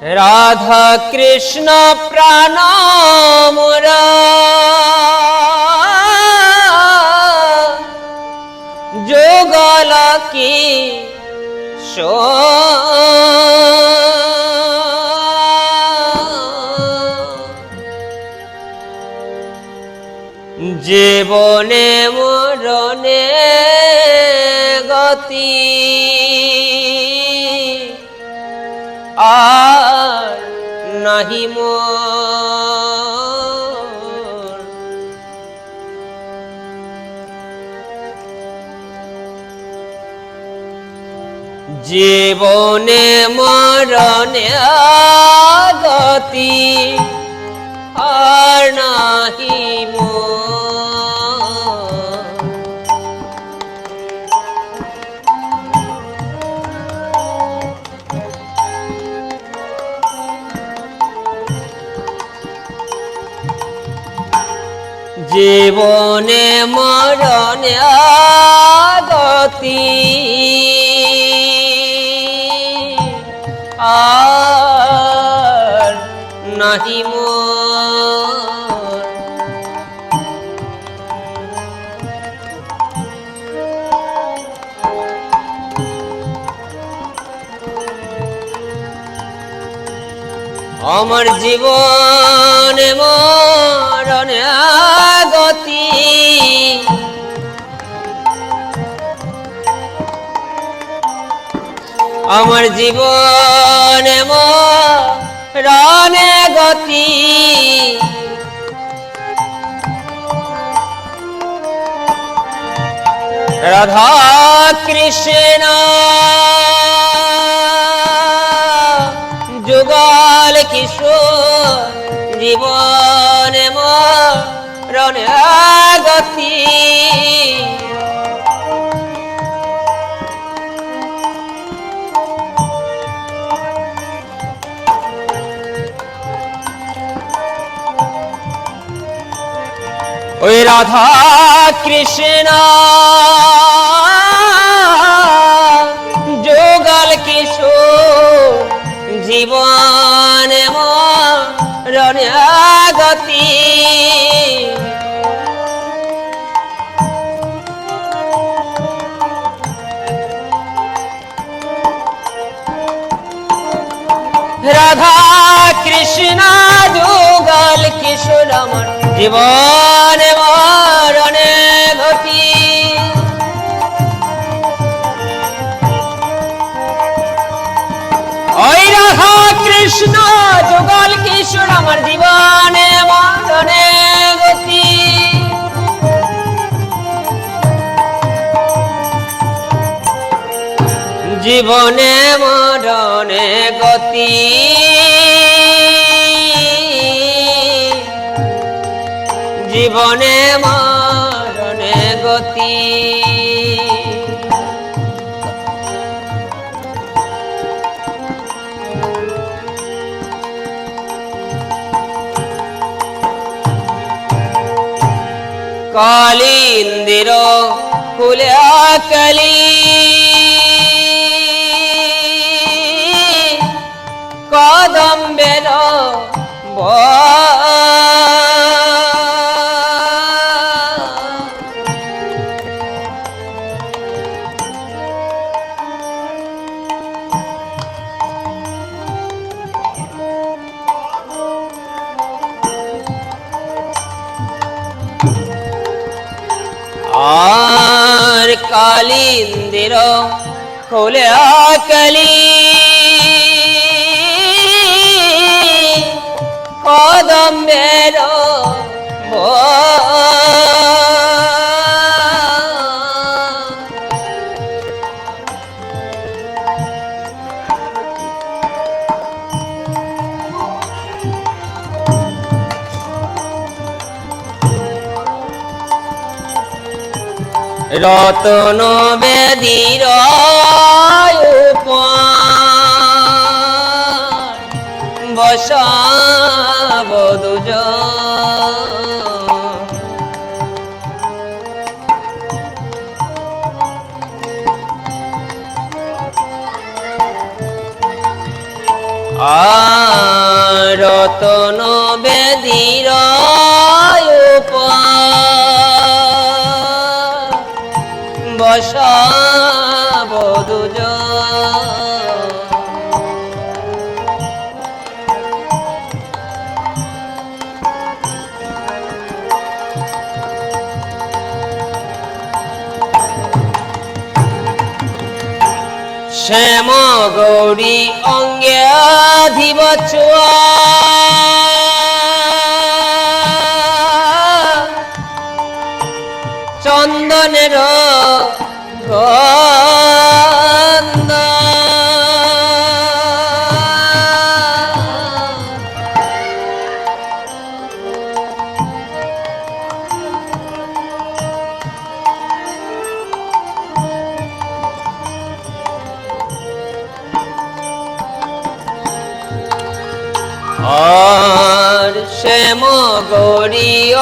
রাধা কৃষ্ণ প্রাণ যোগল কি জীবনে মরণে গতি আর নাহি জীবনে মরণে গতি আর নাহি মোর। জীবনে মরণে গতি আর নাহি মোর। আমার জীবন মরণ আমার জীবন মরণ গতি। রাধা কৃষ্ণ যুগল কিশোর জীবন মরণ গতি। রাধা কৃষ্ণ। যোগল কিশোর জীবন মরণ গতি রাধা কৃষ্ণ যুগল কিশোর আমার। জীবন মরণে গতি ওই রাধা কৃষ্ণ, যুগল কিশোর, আমার জীবনে মরণে গতি জীবনে মরণে গতি জীবনে মরণে গতি। কালিন্দির ফুলে কলি কদম্বের আর কালিন্দির খোলে কলি কদম্বের রতন বেদির বসাবদুজ রতন বেদির শ্যাম গৌরী অঙ্গে চুয়া চন্দনের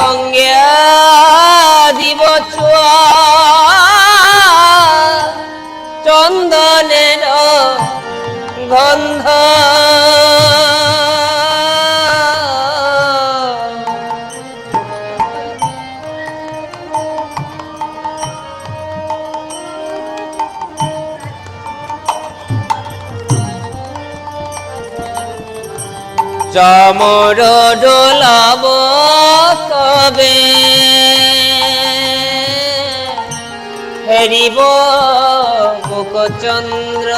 অঙ্গে দিব চন্দনের গন্ধ চামর ডোলাব কবে হেরিব মুখচন্দ্র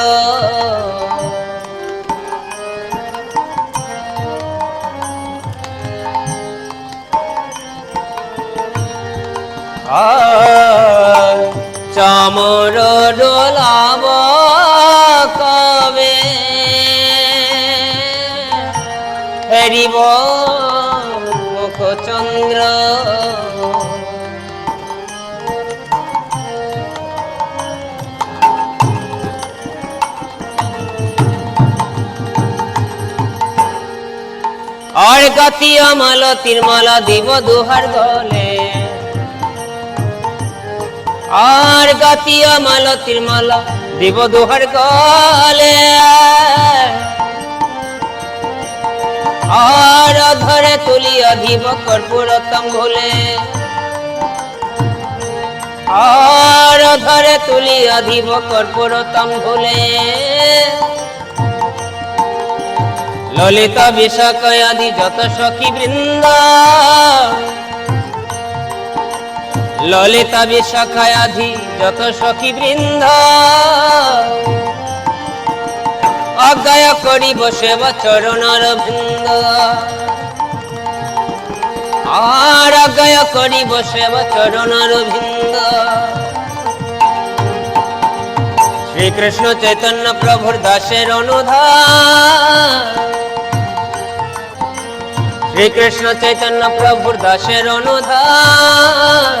চামর ডোলাব কবে? হেরিব মুখচন্দ্র। গতি অমল তিরমল দিব দুহার গলে। আর গতি অমল তিরমল দিব দুহার গলে। আর ধরে তুলি অধিব কর্পূরতম ভুলে আর ধরে তুলি অধিব কর্পূরতম ভুলে ললিত আদি যত সখী বৃন্দ, ললিতা আধি যত সখী বৃন্দ অজ্ঞায় করি বসে চরণর বৃন্দ আর অজ্ঞায় করি বসে চরণর বৃন্দ শ্রীকৃষ্ণ চৈতন্য প্রভুর দাসের অনুধান। শ্রীকৃষ্ণ চৈতন্য প্রভুর দাসের অনুধান।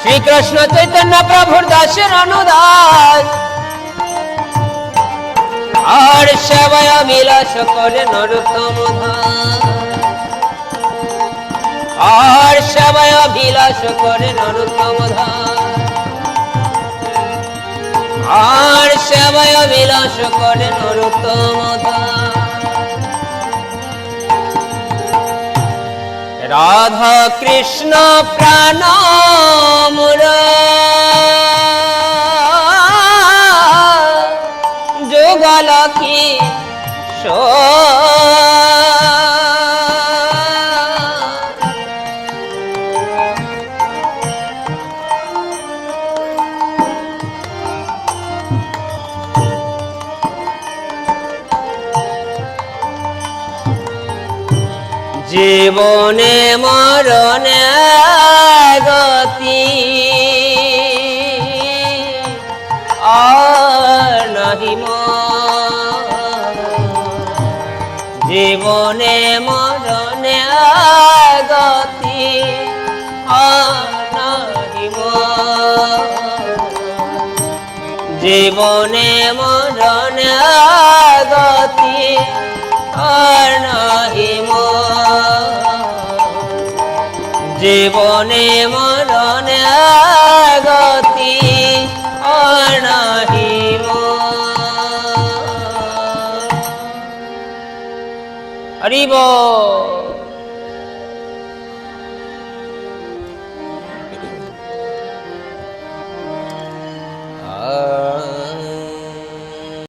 শ্রীকৃষ্ণ চৈতন্য প্রভুর দাসের অনুদান আর সেবায় বিলাস করে নরোত্তম ধাম। আর সেবায় বিলাস করে নরোত্তম ধাম। আর সেবায় বিলাস করে নরোত্তম ধাম। রাধা কৃষ্ণ প্রাণ মুর যুগল কি জীবনে মরণে গতি আর নাহি মোর। জীবনে মরণে গতি। জীবনে মরণে গতি মোর। জীবনে মরণে